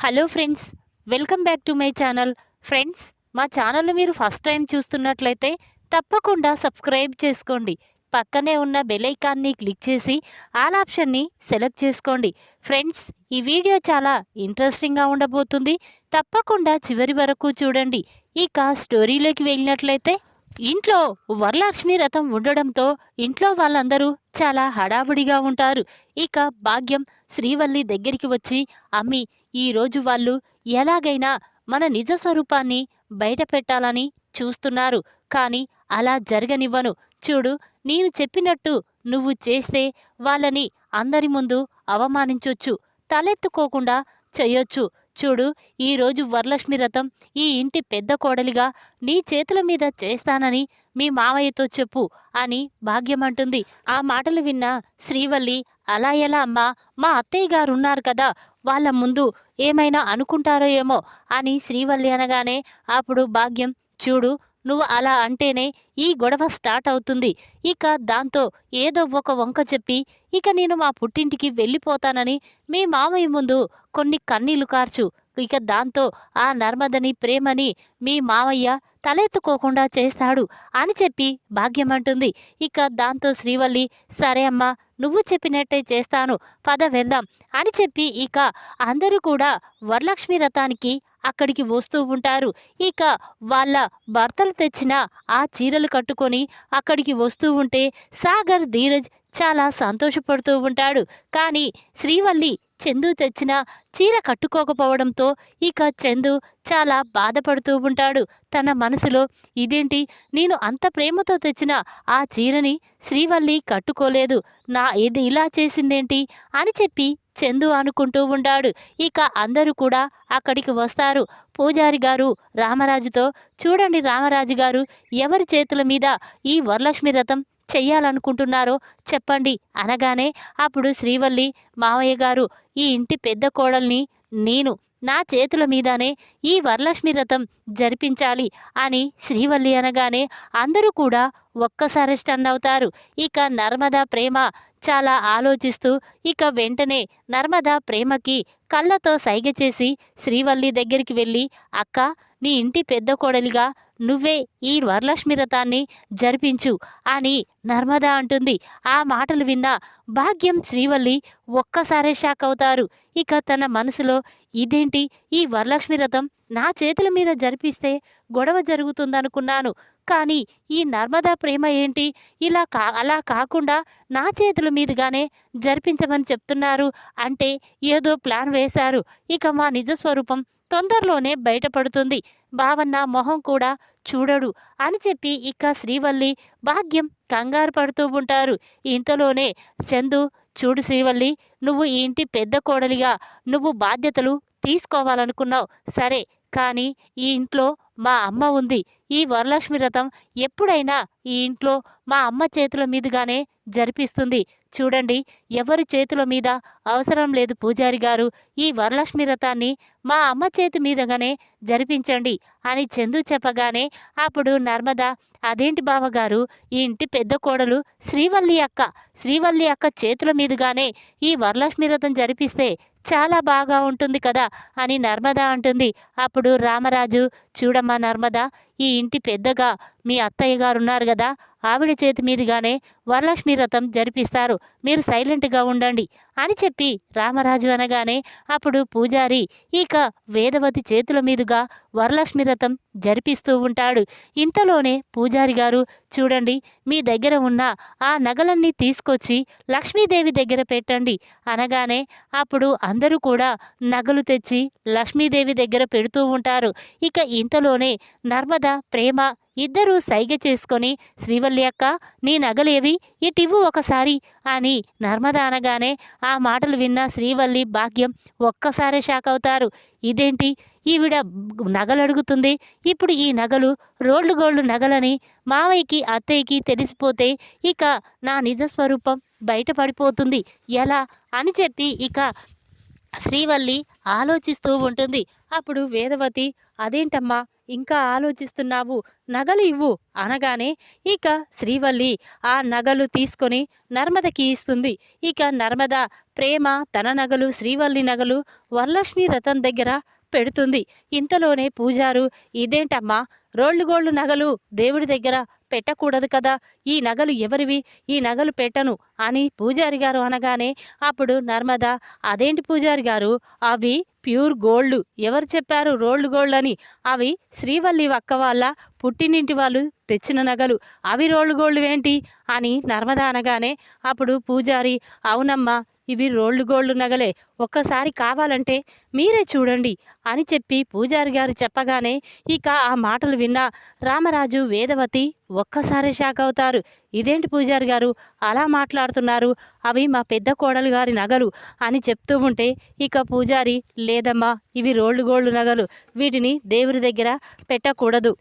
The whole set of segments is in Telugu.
Hello friends welcome back to my channel friends మా ఛానల్ను మీరు ఫస్ట్ టైం చూస్తున్నట్లయితే తప్పకుండా సబ్స్క్రైబ్ చేసుకోండి. పక్కనే ఉన్న బెల్ ఐకాన్ని క్లిక్ చేసి ఆల్ ఆప్షన్ని సెలెక్ట్ చేసుకోండి. ఫ్రెండ్స్ ఈ వీడియో చాలా ఇంట్రెస్టింగ్గా ఉండబోతుంది. తప్పకుండా చివరి వరకు చూడండి. ఇక స్టోరీలోకి వెళ్ళినట్లయితే ఇంట్లో వరలక్ష్మి రథం ఉండడంతో ఇంట్లో వాళ్ళందరూ చాలా హడావుడిగా ఉంటారు. ఇక భాగ్యం శ్రీవల్లి దగ్గరికి వచ్చి అమ్మి ఈరోజు వాళ్ళు ఎలాగైనా మన నిజ స్వరూపాన్ని బయట పెట్టాలని చూస్తున్నారు. కానీ అలా జరగనివ్వను. చూడు నేను చెప్పినట్టు నువ్వు చేస్తే వాళ్ళని అందరి ముందు అవమానించొచ్చు తలెత్తుకోకుండా చేయొచ్చు. చూడు ఈరోజు వరలక్ష్మి రథం ఈ ఇంటి పెద్ద కోడలిగా నీ చేతుల మీద చేస్తానని మీ మావయ్యతో చెప్పు అని భాగ్యమంటుంది. ఆ మాటలు విన్న శ్రీవల్లి అలా ఎలా అమ్మా? మా అత్తయ్య గారు ఉన్నారు కదా వాళ్ళ ముందు ఏమైనా అనుకుంటారో ఏమో అని శ్రీవల్లి అనగానే అప్పుడు భాగ్యం చూడు నువ్వు అలా అంటేనే ఈ గొడవ స్టార్ట్ అవుతుంది. ఇక దాంతో ఏదో ఒక వంక చెప్పి ఇక నేను మా పుట్టింటికి వెళ్ళిపోతానని మీ మామయ్య ముందు కొన్ని కన్నీళ్ళు కార్చు. ఇక దాంతో ఆ నర్మదని ప్రేమని మీ మామయ్య తలెత్తుకోకుండా చేస్తాడు అని చెప్పి భాగ్యమంటుంది ఇక దాంతో శ్రీవల్లి సరే అమ్మా నువ్వు చెప్పినట్టే చేస్తాను. పద వెళ్దాం అని చెప్పి ఇక అందరూ కూడా వరలక్ష్మి రథానికి అక్కడికి వస్తూ ఉంటారు. ఇక వాళ్ళ భర్తలు తెచ్చిన ఆ చీరలు కట్టుకొని అక్కడికి వస్తూ ఉంటే సాగర్ ధీరజ్ చాలా సంతోషపడుతూ ఉంటాడు. కానీ శ్రీవల్లి చందు తెచ్చిన చీర కట్టుకోకపోవడంతో ఇక చందు చాలా బాధపడుతూ ఉంటాడు. తన మనసులో ఇదేంటి? నేను అంత ప్రేమతో తెచ్చిన ఆ చీరని శ్రీవల్లి కట్టుకోలేదు. నా ఇది ఇలా చేసిందేంటి? అని చెప్పి చందు అనుకుంటూ ఉంటాడు. ఇక అందరూ కూడా అక్కడికి వస్తారు. పూజారి గారు రామరాజుతో చూడండి రామరాజు గారు ఎవరి చేతుల మీద ఈ వరలక్ష్మి రథం చెయ్యాలనుకుంటున్నారో చెప్పండి అనగానే అప్పుడు శ్రీవల్లి మావయ్య గారు ఈ ఇంటి పెద్ద కోడల్ని నేను నా చేతుల మీదనే ఈ వరలక్ష్మి రథం జరిపించాలి అని శ్రీవల్లి అనగానే అందరూ కూడా ఒక్కసారి స్టన్ అవుతారు. ఇక నర్మదా ప్రేమ చాలా ఆలోచిస్తూ ఇక వెంటనే నర్మదా ప్రేమకి కళ్ళతో సైగ చేసి శ్రీవల్లి దగ్గరికి వెళ్ళి అక్క నీ ఇంటి పెద్ద కోడలిగా నువ్వే ఈ వరలక్ష్మి వ్రతాన్ని జరిపించు అని నర్మదా అంటుంది. ఆ మాటలు విన్న భాగ్యం శ్రీవల్లి ఒక్కసారే షాక్ అవుతారు. ఇక తన మనసులో ఇదేంటి? ఈ వరలక్ష్మి వ్రతం నా చేతుల మీద జరిపిస్తే గొడవ జరుగుతుందనుకున్నాను. కానీ ఈ నర్మదా ప్రేమ ఏంటి? ఇలా కా అలా కాకుండా నా చేతుల మీదుగానే జరిపించమని చెప్తున్నారు అంటే ఏదో ప్లాన్ వేశారు. ఇక మా నిజ స్వరూపం తొందరలోనే బయటపడుతుంది. బావన్న మొహం కూడా చూడడు అని చెప్పి ఇక శ్రీవల్లి భాగ్యం కంగారు పడుతూ ఉంటారు. ఇంతలోనే చందు చూడు శ్రీవల్లి నువ్వు ఈ ఇంటి పెద్ద కోడలిగా నువ్వు బాధ్యతలు తీసుకోవాలనుకున్నావు. సరే కానీ ఈ ఇంట్లో మా అమ్మ ఉంది. ఈ వరలక్ష్మి రథం ఎప్పుడైనా ఈ ఇంట్లో మా అమ్మ చేతుల మీదుగానే జరిపిస్తుంది. చూడండి ఎవరి చేతుల మీద అవసరం లేదు పూజారి గారు ఈ వరలక్ష్మి రథాన్ని మా అమ్మ చేతి మీదగానే జరిపించండి అని చందు చెప్పగానే అప్పుడు నర్మద అదేంటి బావగారు ఈ ఇంటి పెద్ద కోడలు శ్రీవల్లి అక్క శ్రీవల్లి అక్క చేతుల మీదుగానే ఈ వరలక్ష్మి రథం జరిపిస్తే చాలా బాగా ఉంటుంది కదా అని నర్మద అంటుంది. అప్పుడు రామరాజు చూడమ్మా నర్మద ఈ ఇంటి పెద్దగా మీ అత్తయ్య గారు ఉన్నారు కదా ఆవిడ చేతి మీదుగానే వరలక్ష్మి రథం జరిపిస్తారు మీరు సైలెంట్గా ఉండండి అని చెప్పి రామరాజు అనగానే అప్పుడు పూజారి ఇక వేదవతి చేతుల మీదుగా వరలక్ష్మి రథం జరిపిస్తూ ఉంటాడు. ఇంతలోనే పూజారి గారు చూడండి మీ దగ్గర ఉన్న ఆ నగలన్నీ తీసుకొచ్చి లక్ష్మీదేవి దగ్గర పెట్టండి. అనగానే అప్పుడు అందరూ కూడా నగలు తెచ్చి లక్ష్మీదేవి దగ్గర పెడుతూ ఉంటారు. ఇక ఇంతలోనే నర్మద ప్రేమ ఇద్దరూ సైగ చేసుకొని శ్రీవల్లి అక్క నీ నగలేవి? ఇటివ్వు ఒకసారి అని నర్మద అనగానే ఆ మాటలు విన్న శ్రీవల్లి భాగ్యం ఒక్కసారే షాక్ అవుతారు. ఇదేంటి? ఈవిడ నగలు అడుగుతుంది ఇప్పుడు ఈ నగలు రోల్డ్ గోల్డ్ నగలని మావయ్యకి అత్తయ్యకి తెలిసిపోతే ఇక నా నిజ స్వరూపం బయటపడిపోతుంది. ఎలా? అని చెప్పి ఇక శ్రీవల్లి ఆలోచిస్తూ ఉంటుంది. అప్పుడు వేదవతి అదేంటమ్మా? ఇంకా ఆలోచిస్తున్నావు నగలు ఇవ్వు అనగానే ఇక శ్రీవల్లి ఆ నగలు తీసుకొని నర్మదకి ఇస్తుంది. ఇక నర్మద ప్రేమ తన నగలు శ్రీవల్లి నగలు వరలక్ష్మి రథం దగ్గర పెడుతుంది. ఇంతలోనే పూజారు ఇదేంటమ్మా? రోళ్ళు గోళ్ళు నగలు దేవుడి దగ్గర పెట్టకూడదు కదా? ఈ నగలు ఎవరివి? ఈ నగలు పెట్టను అని పూజారి గారు అనగానే అప్పుడు నర్మద అదేంటి పూజారి గారు? అవి ప్యూర్ గోల్డ్ ఎవరు చెప్పారు రోల్డ్ గోల్డ్ అని అవి శ్రీవల్లి అక్క వాళ్ళ పుట్టినింటి వాళ్ళు తెచ్చిన నగలు. అవి రోల్డ్ గోల్డ్ ఏంటి? అని నర్మద అనగానే అప్పుడు పూజారి అవునమ్మా ఇవి రోల్డ్ గోల్డ్ నగలే. ఒక్కసారి కావాలంటే మీరే చూడండి అని చెప్పి పూజారి గారు చెప్పగానే ఇక ఆ మాటలు విన్న రామరాజు వేదవతి ఒక్కసారి షాక్ అవుతారు. ఇదేంటి పూజారి గారు? అలా మాట్లాడుతున్నారు. అవి మా పెద్ద కోడలు గారి నగలు అని చెప్తూ ఉంటే ఇక పూజారి లేదమ్మా ఇవి రోల్డ్ గోల్డ్ నగలు. వీటిని దేవుడి దగ్గర పెట్టకూడదు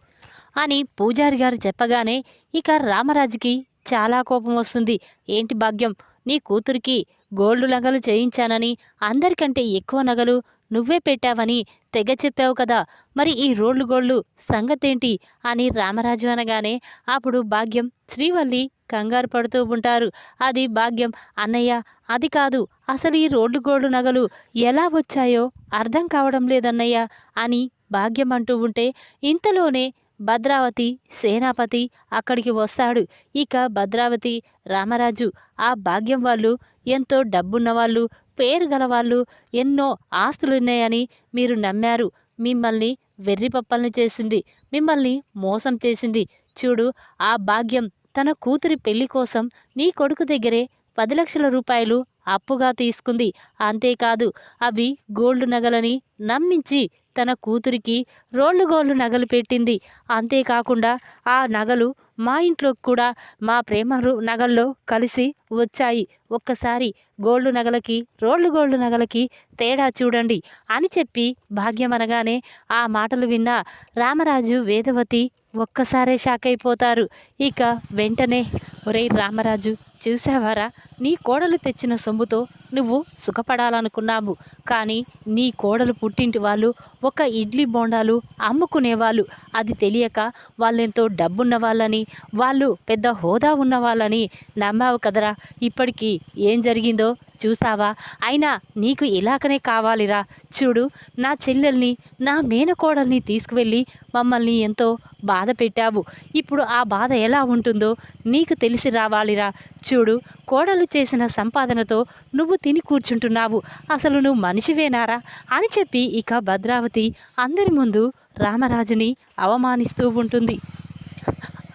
అని పూజారి గారు చెప్పగానే ఇక రామరాజుకి చాలా కోపం వస్తుంది. ఏంటి భాగ్యం? నీ కూతురికి గోల్డ్ నగలు చేయించానని అందరికంటే ఎక్కువ నగలు నువ్వే పెట్టావని తెగ చెప్పావు కదా. మరి ఈ రోళ్ళు గోళ్ళు సంగతేంటి? అని రామరాజు అనగానే అప్పుడు భాగ్యం శ్రీవల్లి కంగారు పడుతూ ఉంటారు. అది భాగ్యం అన్నయ్య అది కాదు. అసలు ఈ రోడ్లు గోల్డ్ నగలు ఎలా వచ్చాయో అర్థం కావడం లేదన్నయ్య అని భాగ్యం అంటూ ఉంటే ఇంతలోనే భద్రావతి సేనాపతి అక్కడికి వస్తాడు. ఇక భద్రావతి రామరాజు ఆ భాగ్యం వాళ్ళు ఎంతో డబ్బున్న వాళ్ళు పేరు గల వాళ్ళు ఎన్నో ఆస్తులున్నాయని మీరు నమ్మారు. మిమ్మల్ని వెర్రిపప్పల్ని చేసింది మిమ్మల్ని మోసం చేసింది. చూడు ఆ భాగ్యం తన కూతురి పెళ్ళి కోసం నీ కొడుకు దగ్గరే పది లక్షల రూపాయలు అప్పుగా తీసుకుంది. అంతేకాదు అవి గోల్డ్ నగలని నమ్మించి తన కూతురికి రోళ్ళు గోల్డ్ నగలు పెట్టింది. అంతేకాకుండా ఆ నగలు మా ఇంట్లో కూడా మా ప్రేమ నగల్లో కలిసి వచ్చాయి. ఒక్కసారి గోల్డ్ నగలకి రోళ్ళు గోల్డ్ నగలకి తేడా చూడండి అని చెప్పి భాగ్యం అనగానే ఆ మాటలు విన్న రామరాజు వేదవతి ఒక్కసారే షాక్ అయిపోతారు. ఇక వెంటనే ఒరేయ్ రామరాజు చూసావారా? నీ కోడలు తెచ్చిన సొమ్ముతో నువ్వు సుఖపడాలనుకున్నావు. కానీ నీ కోడలు పుట్టింటి వాళ్ళు ఒక ఇడ్లీ బోండాలు అమ్ముకునేవాళ్ళు. అది తెలియక వాళ్ళెంతో డబ్బున్న వాళ్ళని వాళ్ళు పెద్ద హోదా ఉన్న వాళ్ళని నమ్మావు కదరా. ఇప్పటికీ ఏం జరిగిందో చూసావా? అయినా నీకు ఇలాగనే కావాలిరా. చూడు నా చెల్లెల్ని నా మేనకోడల్ని తీసుకువెళ్ళి మమ్మల్ని ఎంతో బాధ పెట్టావు. ఇప్పుడు ఆ బాధ ఎలా ఉంటుందో నీకు తెలిసి రావాలిరా. చూడు కోడలు చేసిన సంపాదనతో నువ్వు తిని కూర్చుంటున్నావు. అసలు నువ్వు మనిషివేనారా? అని చెప్పి ఇక భద్రావతి అందరి ముందు రామరాజుని అవమానిస్తూ ఉంటుంది.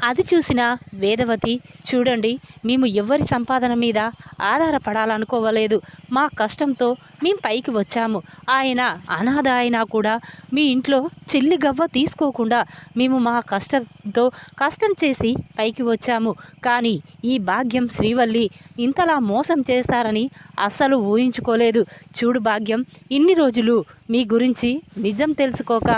అది చూసిన వేదవతి చూడండి మేము ఎవరి సంపాదన మీద ఆధారపడాలనుకోవలేదు. మా కష్టంతో మేము పైకి వచ్చాము. ఆయన అనాథ అయినా కూడా మీ ఇంట్లో చిల్లి గవ్వ తీసుకోకుండా మేము మా కష్టంతో కష్టం చేసి పైకి వచ్చాము. కానీ ఈ భాగ్యం శ్రీవల్లి ఇంతలా మోసం చేశారని అస్సలు ఊహించుకోలేదు. చూడు భాగ్యం ఇన్ని రోజులు మీ గురించి నిజం తెలుసుకోక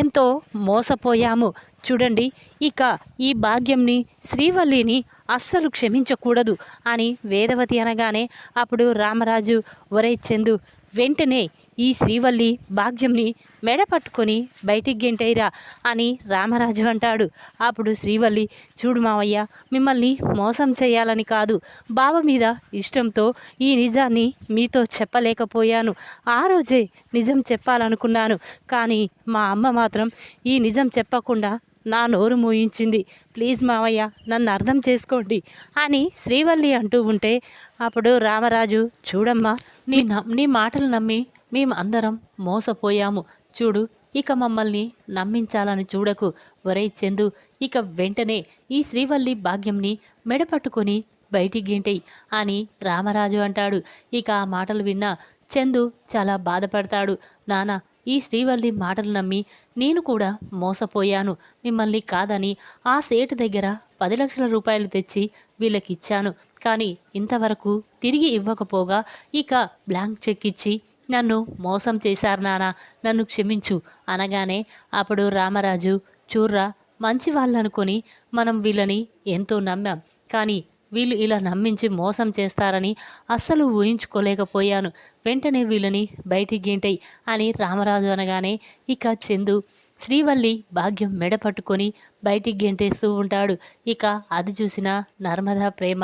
ఎంతో మోసపోయాము. చూడండి. ఇక ఈ భాగ్యంని శ్రీవల్లిని అస్సలు క్షమించకూడదు అని వేదవతి అనగానే అప్పుడు రామరాజు ఒరే చందు వెంటనే ఈ శ్రీవల్లి భాగ్యంని మెడ పట్టుకొని బయటికి గెంటైరా అని రామరాజు అంటాడు. అప్పుడు శ్రీవల్లి చూడు మావయ్య మిమ్మల్ని మోసం చేయాలని కాదు బావ మీద ఇష్టంతో ఈ నిజాన్ని మీతో చెప్పలేకపోయాను. ఆ రోజే నిజం చెప్పాలనుకున్నాను. కానీ మా అమ్మ మాత్రం ఈ నిజం చెప్పకుండా నా నోరు మూయించింది. ప్లీజ్ మావయ్య నన్ను అర్థం చేసుకోండి అని శ్రీవల్లి అంటూ ఉంటే అప్పుడు రామరాజు చూడమ్మా నీ నీ మాటలు నమ్మి మేము అందరం మోసపోయాము. చూడు ఇక మమ్మల్ని నమ్మించాలని చూడకు. వరే చందు ఇక వెంటనే ఈ శ్రీవల్లి భాగ్యంని మెడపట్టుకొని బయటికి అని రామరాజు అంటాడు. ఇక ఆ మాటలు విన్న చందు చాలా బాధపడతాడు. నాన్న ఈ శ్రీవల్లి మాటలు నమ్మి నేను కూడా మోసపోయాను. మిమ్మల్ని కాదని ఆ సేటు దగ్గర పది లక్షల రూపాయలు తెచ్చి వీళ్ళకిచ్చాను. కానీ ఇంతవరకు తిరిగి ఇవ్వకపోగా ఇక బ్లాంక్ చెక్ ఇచ్చి నన్ను మోసం చేశారు నాన్న. నన్ను క్షమించు అనగానే అప్పుడు రామరాజు చూర్రా మంచి వాళ్ళనుకొని మనం వీళ్ళని ఎంతో నమ్మాం. కానీ వీళ్ళు ఇలా నమ్మించి మోసం చేస్తారని అస్సలు ఊహించుకోలేకపోయాను. వెంటనే వీళ్ళని బయటికి గేంటై అని రామరాజు అనగానే ఇక చందు శ్రీవల్లి భాగ్యం మెడ పట్టుకొని బయటికి గెంటేస్తూ ఉంటాడు. ఇక అది చూసిన నర్మదా ప్రేమ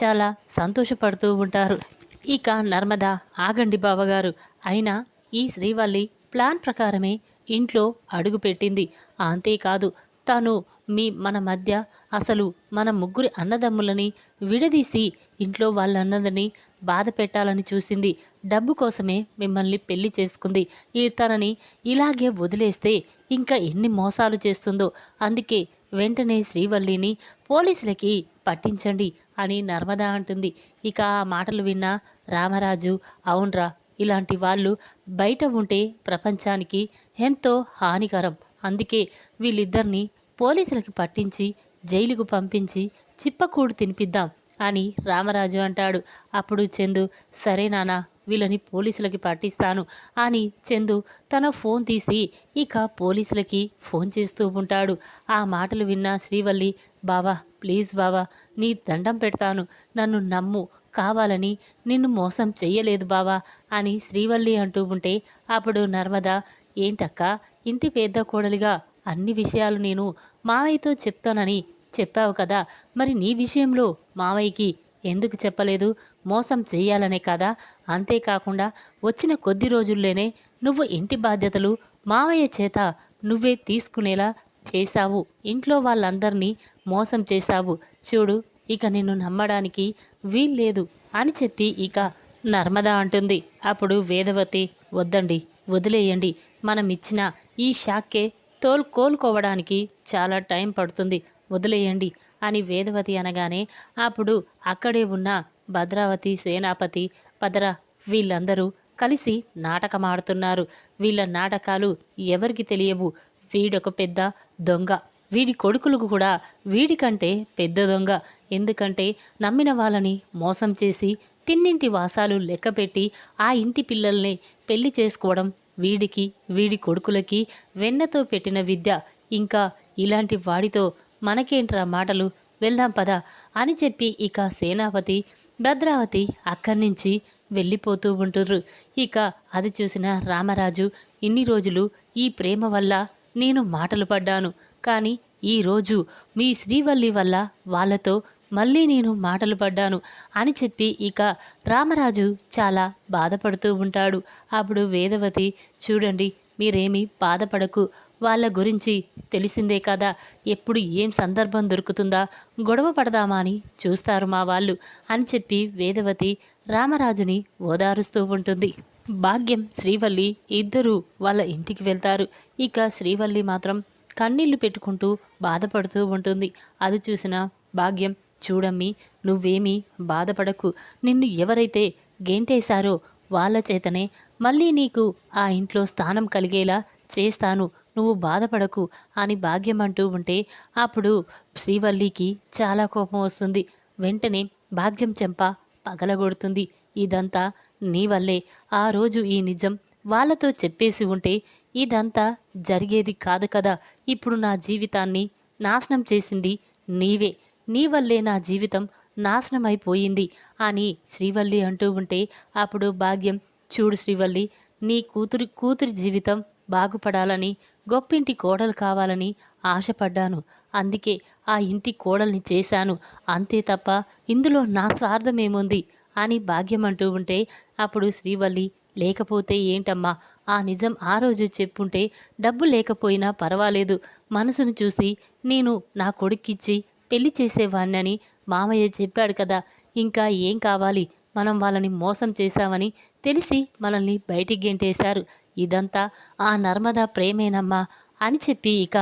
చాలా సంతోషపడుతూ ఉంటారు. ఇక నర్మద ఆగండి బావగారు. అయినా ఈ శ్రీవల్లి ప్లాన్ ప్రకారమే ఇంట్లో అడుగుపెట్టింది అంతేకాదు తను మీ మన మధ్య అసలు మన ముగ్గురి అన్నదమ్ములని విడదీసి ఇంట్లో వాళ్ళన్నదని బాధ పెట్టాలని చూసింది. డబ్బు కోసమే మిమ్మల్ని పెళ్ళి చేసుకుంది. ఈ తనని ఇలాగే వదిలేస్తే ఇంకా ఎన్ని మోసాలు చేస్తుందో. అందుకే వెంటనే శ్రీవల్లిని పోలీసులకి పట్టించండి అని నర్మద అంటుంది. ఇక ఆ మాటలు విన్న రామరాజు అవునరా ఇలాంటి వాళ్ళు బయట ఉంటే ప్రపంచానికి ఎంతో హానికరం. అందుకే వీళ్ళిద్దరినీ పోలీసులకి పట్టించి జైలుకు పంపించి చిప్పకూడు తినిపిద్దాం అని రామరాజు అంటాడు. అప్పుడు చందు సరే నాన్న వీళ్ళని పోలీసులకి పట్టిస్తాను అని చందు తన ఫోన్ తీసి ఇక పోలీసులకి ఫోన్ చేస్తూ ఉంటాడు. ఆ మాటలు విన్న శ్రీవల్లి బావా ప్లీజ్ బావా నీ దండం పెడతాను. నన్ను నమ్ము. కావాలని నిన్ను మోసం చెయ్యలేదు బావా అని శ్రీవల్లి అంటూ ఉంటే అప్పుడు నర్మదా ఏంటక్క? ఇంటి పేద కోడలిగా అన్ని విషయాలు నేను మావయ్యతో చెప్తానని చెప్పావు కదా మరి నీ విషయంలో మావయ్యకి ఎందుకు చెప్పలేదు? మోసం చెయ్యాలనే కదా? అంతేకాకుండా వచ్చిన కొద్ది రోజుల్లోనే నువ్వు ఇంటి బాధ్యతలు మావయ్య చేత నువ్వే తీసుకునేలా చేశావు. ఇంట్లో వాళ్ళందరినీ మోసం చేశావు. చూడు ఇక నిన్ను నమ్మడానికి వీల్లేదు అని చెప్పి ఇక నర్మద అంటుంది. అప్పుడు వేదవతి వద్దండి వదిలేయండి మనం ఇచ్చిన ఈ షాక్కే తోలు కోలుకోవడానికి చాలా టైం పడుతుంది. వదిలేయండి అని వేదవతి అనగానే అప్పుడు అక్కడే ఉన్న భద్రావతి సేనాపతి పదర వీళ్ళందరూ కలిసి నాటకమాడుతున్నారు. వీళ్ళ నాటకాలు ఎవరికి తెలియవు. వీడొక పెద్ద దొంగ. వీడి కొడుకులకు కూడా వీడికంటే పెద్ద దొంగ. ఎందుకంటే నమ్మిన వాళ్ళని మోసం చేసి తిన్నింటి వాసాలు లెక్కపెట్టి ఆ ఇంటి పిల్లల్ని పెళ్ళి చేసుకోవడం వీడికి వీడి కొడుకులకి వెన్నతో పెట్టిన విద్య. ఇంకా ఇలాంటి వాడితో మనకేంట్రా మాటలు? వెళ్దాం పద అని చెప్పి ఇక సేనాపతి భద్రావతి అక్కడి నుంచి వెళ్ళిపోతూ ఉంటుర్రు. ఇక అది చూసిన రామరాజు ఇన్ని రోజులు ఈ ప్రేమ వల్ల నేను మాటలు పడ్డాను. కానీ ఈరోజు మీ శ్రీవల్లి వల్ల వాళ్ళతో మళ్ళీ నేను మాటలు పడ్డాను అని చెప్పి ఇక రామరాజు చాలా బాధపడుతూ ఉంటాడు. అప్పుడు వేదవతి చూడండి మీరేమీ బాధపడకు. వాళ్ళ గురించి తెలిసిందే కదా. ఎప్పుడు ఏం సందర్భం దొరుకుతుందా? గొడవ పడదామా అని చూస్తారు మా వాళ్ళు అని చెప్పి వేదవతి రామరాజుని ఓదారుస్తూ ఉంటుంది. భాగ్యం శ్రీవల్లి ఇద్దరూ వాళ్ళ ఇంటికి వెళ్తారు. ఇక శ్రీవల్లి మాత్రం కన్నీళ్ళు పెట్టుకుంటూ బాధపడుతూ ఉంటుంది. అది చూసిన భాగ్యం చూడమ్మి నువ్వేమీ బాధపడకు. నిన్ను ఎవరైతే గేంటేశారో వాళ్ళ చేతనే మళ్ళీ నీకు ఆ ఇంట్లో స్థానం కలిగేలా చేస్తాను. నువ్వు బాధపడకు అని భాగ్యం అంటూ ఉంటే అప్పుడు శ్రీవల్లికి చాలా కోపం వస్తుంది. వెంటనే భాగ్యం చెంప పగలగొడుతుంది. ఇదంతా నీ వల్లే ఆ రోజు ఈ నిజం వాళ్ళతో చెప్పేసి ఉంటే ఇదంతా జరిగేది కాదు కదా. ఇప్పుడు నా జీవితాన్ని నాశనం చేసింది నీవే. నీ వల్లే నా జీవితం నాశనం అయిపోయింది అని శ్రీవల్లి అంటూ ఉంటే అప్పుడు భాగ్యం చూడు శ్రీవల్లి నీ కూతురి కూతురి జీవితం బాగుపడాలని గొప్పింటి కోడలు కావాలని ఆశపడ్డాను. అందుకే ఆ ఇంటి కోడల్ని చేశాను. అంతే తప్ప ఇందులో నా స్వార్థమేముంది? అని భాగ్యం అంటూ ఉంటే అప్పుడు శ్రీవల్లి లేకపోతే ఏంటమ్మా? ఆ నిజం ఆ రోజు చెప్పుంటే డబ్బు లేకపోయినా పర్వాలేదు. మనసును చూసి నేను నా కొడుక్కిచ్చి పెళ్ళి చేసేవాణ్ణని మామయ్య చెప్పాడు కదా. ఇంకా ఏం కావాలి? మనం వాళ్ళని మోసం చేశామని తెలిసి మనల్ని బయటికి గెంటేశారు. ఇదంతా ఆ నర్మదా ప్రేమేనమ్మా అని చెప్పి ఇక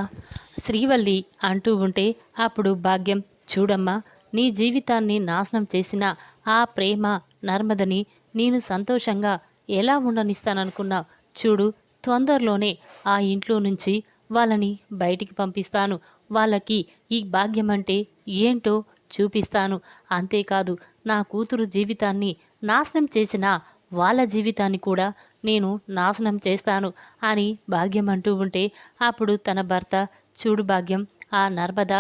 శ్రీవల్లి అంటూ ఉంటే అప్పుడు భాగ్యం చూడమ్మా నీ జీవితాన్ని నాశనం చేసిన ఆ ప్రేమ నర్మదని నేను సంతోషంగా ఎలా ఉండనిస్తాననుకున్నా చూడు తొందరలోనే ఆ ఇంట్లో నుంచి వాళ్ళని బయటికి పంపిస్తాను. వాళ్ళకి ఈ భాగ్యం అంటే ఏంటో చూపిస్తాను. అంతేకాదు నా కూతురు జీవితాన్ని నాశనం చేసిన వాళ్ళ జీవితాన్ని కూడా నేను నాశనం చేస్తాను అని భాగ్యం అంటూ ఉంటే అప్పుడు తన భర్త చూడు భాగ్యం ఆ నర్మద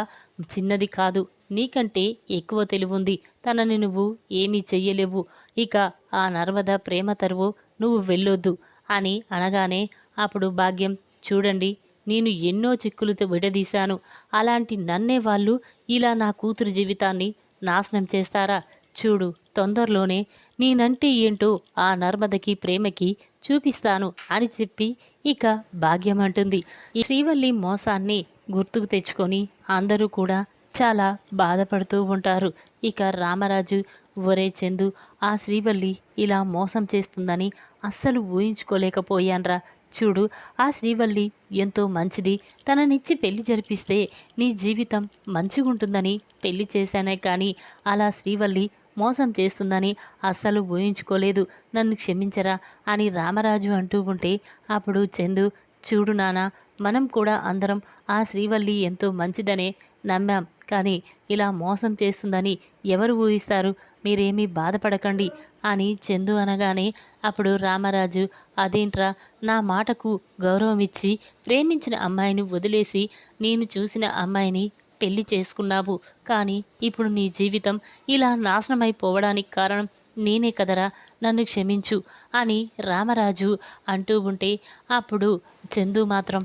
చిన్నది కాదు. నీకంటే ఎక్కువ తెలివుంది. తనని నువ్వు ఏమీ చెయ్యలేవు. ఇక ఆ నర్మద ప్రేమ తరువు నువ్వు వెళ్ళొద్దు అని అనగానే అప్పుడు భాగ్యం చూడండి నేను ఎన్నో చిక్కులతో విడదీశాను. అలాంటి నన్నే వాళ్ళు ఇలా నా కూతురు జీవితాన్ని నాశనం చేస్తారా? చూడు తొందరలోనే నేనంటే ఏంటో ఆ నర్మదకి ప్రేమకి చూపిస్తాను అని చెప్పి ఇక భాగ్యం అంటుంది. ఈ శ్రీవల్లి మోసాన్ని గుర్తుకు తెచ్చుకొని అందరూ కూడా చాలా బాధపడుతూ ఉంటారు. ఇక రామరాజు ఒరే చందు ఆ శ్రీవల్లి ఇలా మోసం చేస్తుందని అస్సలు ఊహించుకోలేకపోయాన్రా. చూడు ఆ శ్రీవల్లి ఎంతో మంచిది. తననిచ్చి పెళ్ళి జరిపిస్తే నీ జీవితం మంచిగుంటుందని పెళ్ళి చేశానే కానీ అలా శ్రీవల్లి మోసం చేస్తుందని అస్సలు ఊహించుకోలేదు. నన్ను క్షమించరా అని రామరాజు అంటూ ఉంటే అప్పుడు చందు చూడు నానా మనం కూడా అందరం ఆ శ్రీవల్లి ఎంతో మంచిదనే నమ్మాం. కానీ ఇలా మోసం చేస్తుందని ఎవరు ఊహిస్తారు? మీరేమీ బాధపడకండి అని చందు అనగానే అప్పుడు రామరాజు అదేంట్రా? నా మాటకు గౌరవం ఇచ్చి ప్రేమించిన అమ్మాయిని వదిలేసి నేను చూసిన అమ్మాయిని పెళ్ళి చేసుకున్నావు. కానీ ఇప్పుడు నీ జీవితం ఇలా నాశనమైపోవడానికి కారణం నేనే కదరా? నన్ను క్షమించు అని రామరాజు అంటూ ఉంటే అప్పుడు చందు మాత్రం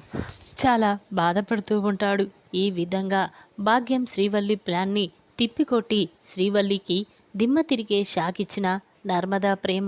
చాలా బాధపడుతూ ఉంటాడు. ఈ విధంగా భాగ్యం శ్రీవల్లి ప్లాన్ని తిప్పికొట్టి శ్రీవల్లికి దిమ్మ తిరిగే షాక్ ఇచ్చిన నర్మదా ప్రేమ